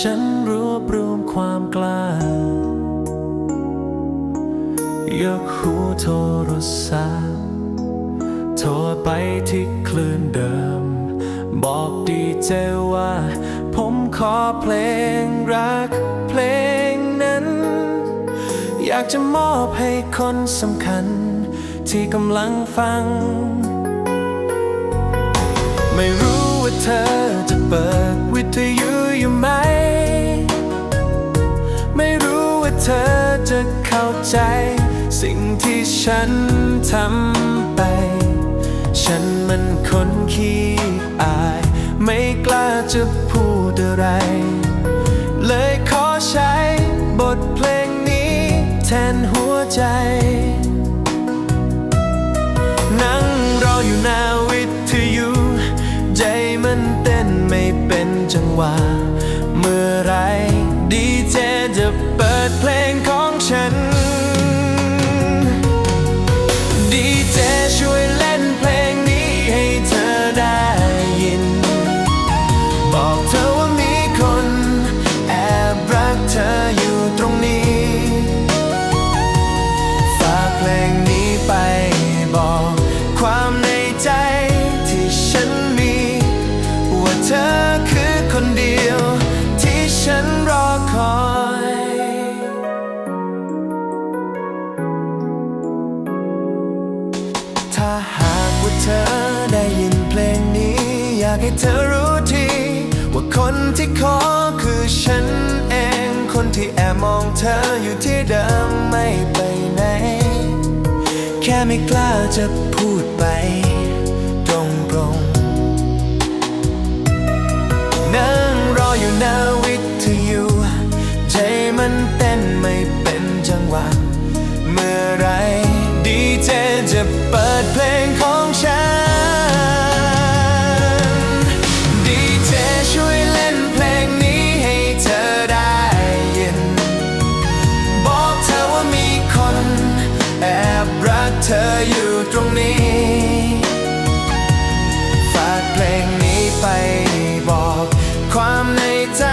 ฉันรวบรวมความกล้ายกหูโทรศัพท์โทรไปที่คลื่นเดิม บอกดีเจว่า ผมขอเพลงรักเพลงนั้น อยากจะมอบให้คนสำคัญ ที่กำลังฟัง เธอจะเข้าใจ สิ่งที่ฉันทำไป ฉันมันคนขี้อาย ไม่กล้าจะพูดอะไร เลยขอใช้บทเพลงนี้แทนหัวใจ นั่งรออยู่หน้าวิทยุใจมันเต้นไม่เป็นจังหวะ ธอได้ยินเพลงนี้ อยากให้เธอรู้ที ว่าคนที่ขอคือฉันเอง คนที่แอบมองเธออยู่ที่เดิมไม่ไปไหน แค่ไม่กล้าจะพูดไป ตรงตรงนั่งรออยู่หน้าวิทยุใจมันเต้นไม่เป็นจังหวะ เธออยู่ตรงนี้ ฝากเพลงนี้ไปบอกความในใจ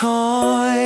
คอย